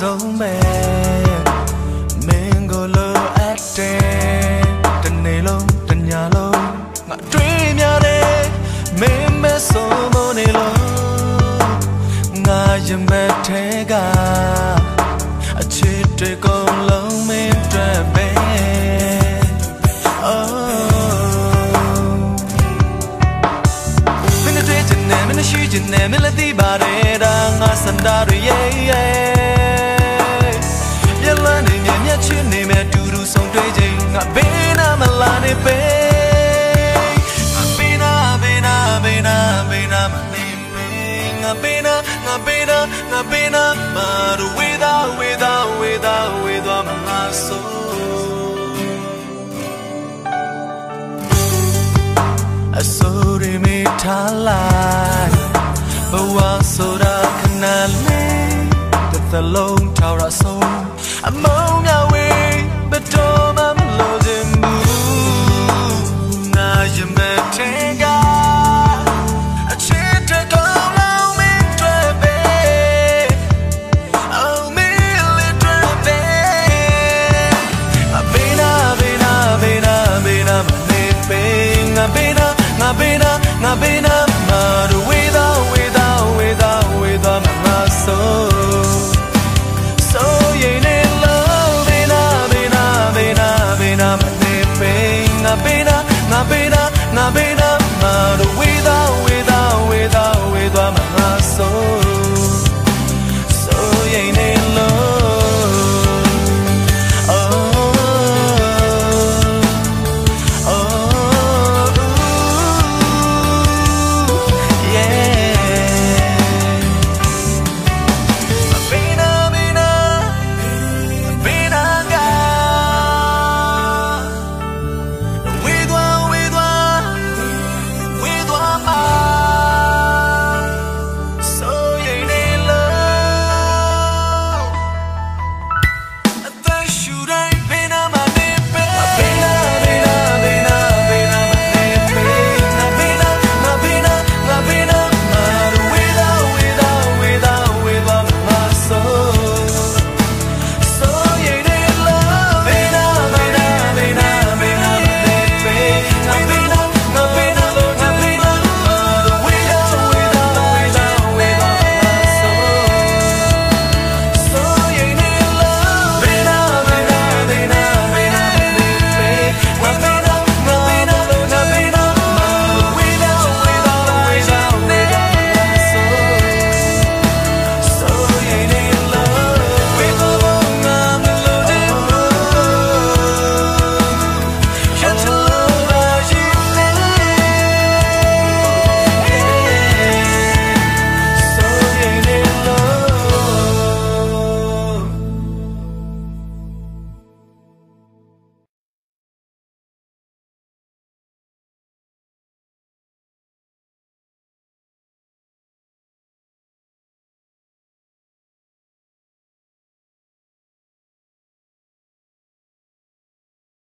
ဆုံးပဲမင်းကိုလိုအပ်တယ်တနေ့လုံးတညလုံးငါတွေးမြတယ်မင်းမဆုံးမနေလို့ငါရင်မထဲကအချစ်တွေကုန်လုံးမင်းတွေ့ပဲ Oh မင်းတွေ့ချင်တယ်မင်းရှိချင်တယ်မင်းလည်းသိပါတယ်ဒါငါစံတာတွေရဲ့ လန်းနေမြမြချင်းနေမြတူတူဆုံးတွေ့ချိန်ငါဘေးနာမလာနေပဲဘေးနာဘေးနာဘေးနာဘေးနာမနေပဲငါဘေးနာငါဘေးနာငါဘေးနာမရဝေးသာဝေးသာဝေးသာဝေးသွားမလားဆိုအစိုးရမေထားလိုက်ဘဝဆိုတာခဏလေးတစ်သလုံးထောက်ရဆုံး အမုံမြဝေးဘယ်တော့မှမလို့ခြင်းဘူးငါရင်မဲ့ထဲကအချစ်တွေကောင်းလုံးမင်းတွေ့ပဲ Oh me little baby Abena bena bena bena mane bena bena nga bena nga bena ma do bena bena mane bena bena nga bena nga bena ma do